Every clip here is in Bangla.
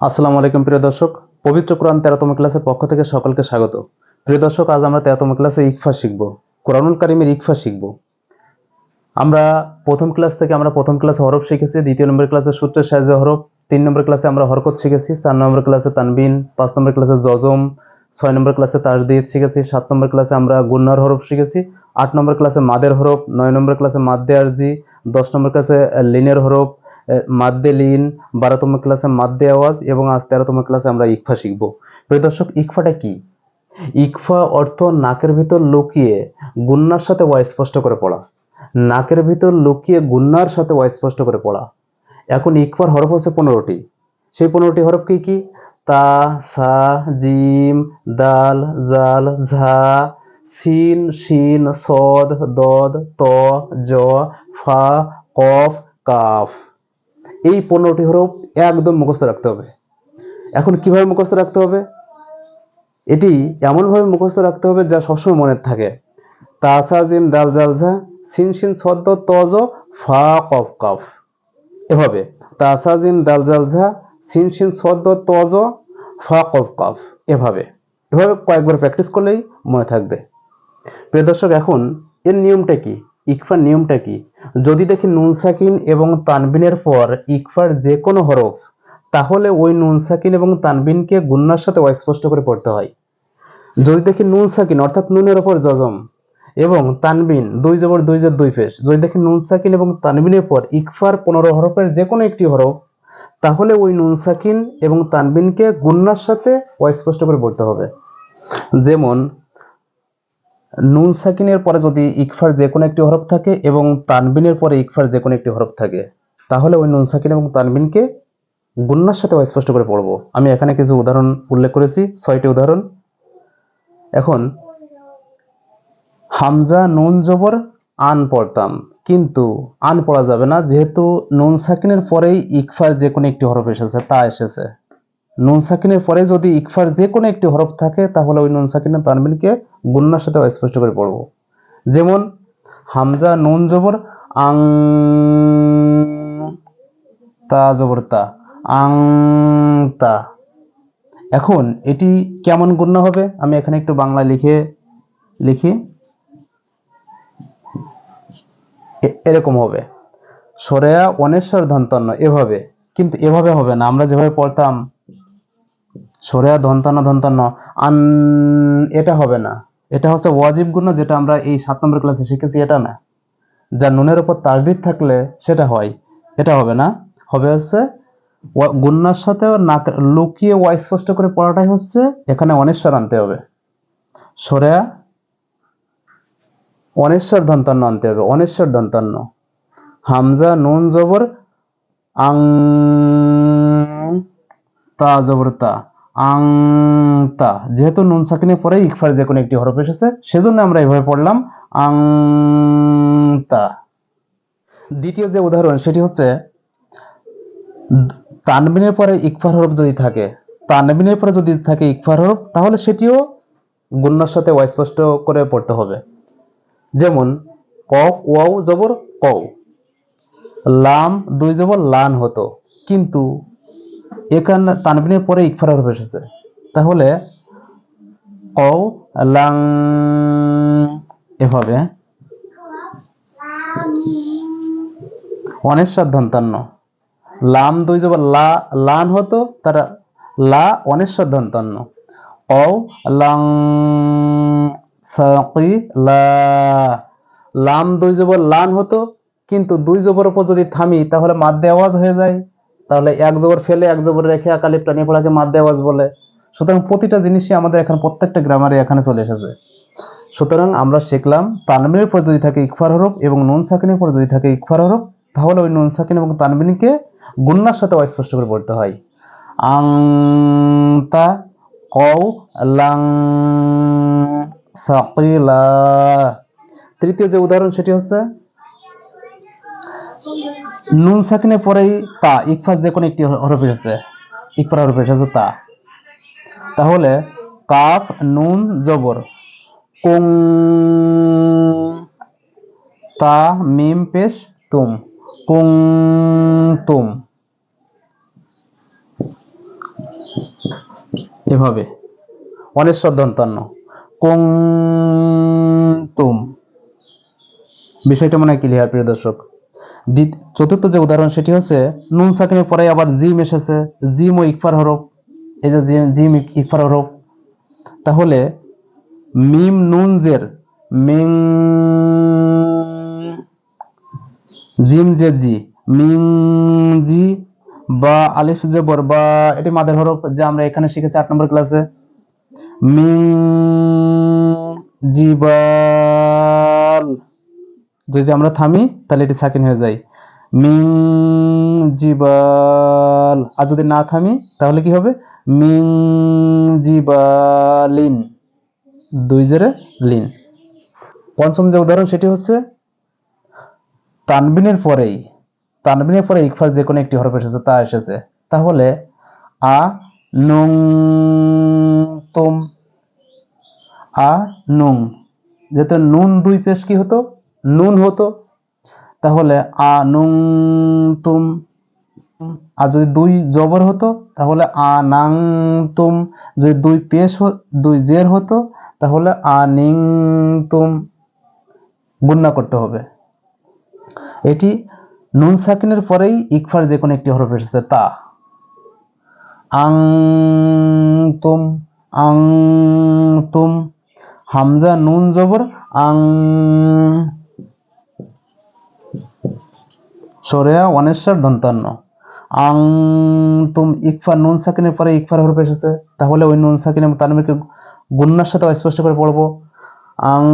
আসসালামু আলাইকুম, প্রিয় দর্শক। পবিত্র কোরআন তেরোতম ক্লাসের পক্ষ থেকে সকলকে স্বাগত। প্রিয় দর্শক, আজ আমরা তেরোতম ক্লাসে ইকফা শিখব। কোরআনুল কারিমের ইকফা শিখব। আমরা প্রথম ক্লাস থেকে আমরা প্রথম ক্লাসে হরফ শিখেছি, দ্বিতীয় নম্বর ক্লাসে সূত্রের সাহায্যে হরফ, তিন নম্বর ক্লাসে আমরা হরকত শিখেছি, চার নম্বর ক্লাসে তানবিন, পাঁচ নম্বর ক্লাসে জজম, ছয় নম্বর ক্লাসে তাজদিদ শিখেছি, সাত নম্বর ক্লাসে আমরা গুন্নার হরফ শিখেছি, আট নম্বর ক্লাসে মাদের হরফ, নয় নম্বর ক্লাসে মাদ্দে আরজি, দশ নম্বর ক্লাসে লিনের হরফ মাদ্দে লিন, বারোতম ক্লাসে মাদ্দে আওয়াজ এবং আজ তেরোতম ক্লাসে আমরা ইকফা শিখব। প্রিয় দর্শক, ইকফাটা কি? ইকফা অর্থ নাকের ভিতর লুকিয়ে গুন্নার সাথে স্পষ্ট করে পড়া। নাকের ভিতর লুকিয়ে গুন্নার সাথে স্পষ্ট করে পড়া। এখন ইকফার হরফ হচ্ছে পনেরোটি। সেই পনেরোটি হরফ কি কি? তা, সা, জিম, দাল, জাল, ঝা, সিন, শিন, সদ, দদ, ত, জ, ফা, কফ, কাফ। এই পনেরোটি হরফ একদম মুখস্থ রাখতে হবে। এখন কীভাবে মুখস্থ রাখতে হবে? এটি এমনভাবে মুখস্থ রাখতে হবে যা সবসময় মনে থাকে। তাসা জিম দাল জাল ঝা সিন শিন সদ্দ তজ, ফা কফ কফ। এভাবে তাসা জিম দাল জাল ঝা সিন শিন সদ্দ তজ, ফা কফ কফ। এভাবে। এভাবে কয়েকবার প্র্যাকটিস করলেই মনে থাকবে। প্রিয় দর্শক, এখন এর নিয়মটা কি? ইকফার নিয়মটা কি? যদি দেখি নুন সাকিন এবং তানবিনের পর ইকফার যে কোনো হরফ, তাহলে ওই নুন সাকিন এবং তানবিনকে গুন্নার সাথে অস্পষ্ট করে পড়তে হয়। যদি দেখি নুন সাকিন, অর্থাৎ নুনের ওপর জজম, এবং তানবিন, দুই জবর, দুই জের, দুই ফেস, যদি দেখি নুন সাকিন এবং তানবিনের পর ইকফার পনেরো হরফের যে কোনো একটি হরফ, তাহলে ওই নুন সাকিন এবং তানবিনকে গুন্নার সাথে অস্পষ্ট করে পড়তে হবে। যেমন নুন সাকিনের পরে যদি ইকফার যে কোনো একটি হরফ থাকে এবং তানবিনের পরে ইকফার যে কোনো একটি হরফ থাকে, তাহলে ওই নুন সাকিন এবং তানবিনকে গুন্নার সাথে অস্পষ্ট করে পড়ব। আমি এখানে কিছু উদাহরণ উল্লেখ করেছি, ছয়টি উদাহরণ। এখন, হামজা নুন জবর আন পড়তাম, কিন্তু আন পড়া যাবে না, যেহেতু নুন সাকিনের পরেই ইকফার যে কোনো একটি হরফ এসেছে, তা এসেছে। নুন সাকিনের পরে যদি ইকফার যে কোনো একটি হরফ থাকে, তাহলে ওই নুন সাকিনের তানবিনকে গুন্নার সাথে স্পষ্ট করে পড়ব। যেমন, হামজা নুন জবর, আং, তা জবর তা, আং, তা। এখন এটি কেমন গুণ্য হবে? আমি এখানে একটু বাংলা লিখে লিখি। এরকম হবে। সরেয়া অনেশ্বর ধন্তন্য এভাবে। কিন্তু এভাবে হবে না, আমরা যেভাবে পড়তাম সরেয়া ধন্তন্য ধন্তন্য আন এটা হবে না। এটা হচ্ছে ওয়াজিব গুণ যেটা আমরা এই সাত নম্বর ক্লাসে শিখেছি, এটা না। যা নুনের উপর তাজদিদ থাকলে সেটা হয়। এটা হবে না। হবে হচ্ছে গুন্নার সাথে নাক লুকিয়ে স্পষ্ট করে পড়াটাই হচ্ছে এখানে অনেশ্বর আনতে হবে। সরেয়া, অনেশ্বর দন্তান্ন আনতে হবে। অনেশ্বর দন্তান্ন হামজা, নুন, জবর, আং তা, জবর তা, আং, তা। যেহেতু নুন সাকিনের পরে ইকফার যে কোনো একটি হরফ এসেছে, সেজন্য আমরা এভাবে পড়লাম, আং, তা। দ্বিতীয় যে উদাহরণ, সেটি হচ্ছে, তানবিনের পরে ইকফার হরফ যদি থাকে, তানবিনের পরে যদি থাকে ইকফার হরফ, তাহলে সেটিও গুন্নার সাথে অস্পষ্ট করে পড়তে হবে। যেমন, কফ, ওয়াও, জবর, কও। লাম, দুই জবর, লান হতো। কিন্তু এখানে তানবিনের পরে ইকফার হরফ এসেছে। তাহলে কও লাং এভাবে অনেশ্বর দন্তান্ন লাম দুই জবর লা, লান হতো, তারা লা অনেশ্বর দন্তান্ন অও লাং সাকি লা, লাম দুই জবর লান হতো, কিন্তু দুই জবর উপর যদি থামি, তাহলে মাদ্দে আওয়াজ হয়ে যায়। তাহলে এক জবর ফেলে এক জবর রেখে একালিপ টানিয়ে পড়াকে মাদ্দে আওয়াজ বলে। সুতরাং প্রতিটা জিনিসই আমাদের এখন প্রত্যেকটা গ্রামারে এখানে চলে এসেছে। সুতরাং আমরা শিখলাম, তানবিনের পর যদি থাকে ইকফার হরফ এবং নুন সাকিনের পর যদি থাকে ইকফার হরফ, তাহলে ওই নুন সাকিন এবং তানবিনকে গুন্নার সাথে অস্পষ্ট করে পড়তে হয়। আং, তা, কও, লাং সাকিলা তৃতীয় যে উদাহরণ সেটি হচ্ছে নুন সাকিনের পরেই তা ইকফার যে কোনো একটি হরফ এসেছে। ইকফার হরফ এসেছে তা। তাহলে কাফ, নুন, জবর। কুং, তা, মিম, পেশ, তুম। কুং, তুম। এভাবে। অনেশ্বর দন্তান্ন কুং, তুম। বিষয়টা মনে হয় ক্লিয়ার প্রিয় দর্শক। চতুর্থ যে উদাহরণ সেটি হচ্ছে, নুন সাকিনের পরে আবার জিম এসেছে, জিম ও ইকফার হরফ। এই যে জিম- ইকফার হরফ। তাহলে, মিম নুন জের মিং, জিম জে জি, মিং জি, বা আলিফ জবর বা এটি মাদের হরফ যে আমরা এখানে শিখেছি আট নম্বর ক্লাসে। মিং জিবাল যদি আমরা থামি, তাহলে এটি সাকিন হয়ে যায়। মিং জিবাল। আর যদি না থামি, তাহলে কি হবে? মিং জিবালিন। দুই জেরে লিন। পঞ্চম যে উদাহরণ, সেটি হচ্ছে তানবিনের পরেই, তানবিনের পরে ইকফার যে কোনো একটি হরফ এসেছে, তা এসেছে। তাহলে আ নুং তুম, আ নুং। যেহেতু নুন দুই পেশ কি হতো? নুন হতো, তাহলে আ নুং তুম। আর যদি দুই জবর হতো, তাহলে আ নাং তুম। যদি দুই পেশ দুই জের হতো, তাহলে আ নিং তুম। গুণনা করতে হবে। এটি নুন সাকিনের পরেই ইকফার যে কোনো একটি হরফ এসেছে, তা। আং তুম আং তুম। হামজা নুন জবর, আং সরেয়া অনেশ্বর দন্তান্ন। আং, তুম ইকফা নুন সাকিনের পরে ইকফার হরফ এসেছে। তাহলে ওই নুন সাকিন এবং তানবিরকে গুন্নার সাথে স্পষ্ট করে পড়ব। আং,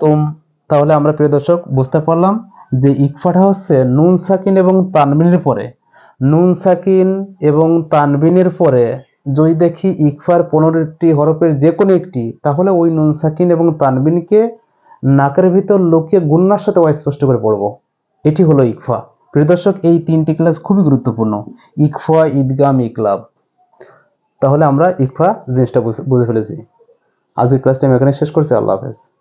তুম, তাহলে আমরা প্রিয় দর্শক বুঝতে পারলাম যে ইকফাটা হচ্ছে নুন সাকিন এবং তানবিনের পরে। নুন সাকিন এবং তানবিনের পরে যদি দেখি ইকফার পনেরোটি হরফের যে কোনো একটি, তাহলে ওই নুন সাকিন এবং তানবিনকে নাকের ভিতর লুকিয়ে গুন্নার সাথে অস্পষ্ট করে পড়ব। এটি হলো ইকফা। প্রিয় দর্শক, এই তিনটি ক্লাস খুবই গুরুত্বপূর্ণ। ইকফা, ঈদগাম, ইকলাব। তাহলে আমরা ইকফা জিনিসটা বুঝে ফেলেছি। আজকের ক্লাসটা আমি এখানে শেষ করছি। আল্লাহ হাফেজ।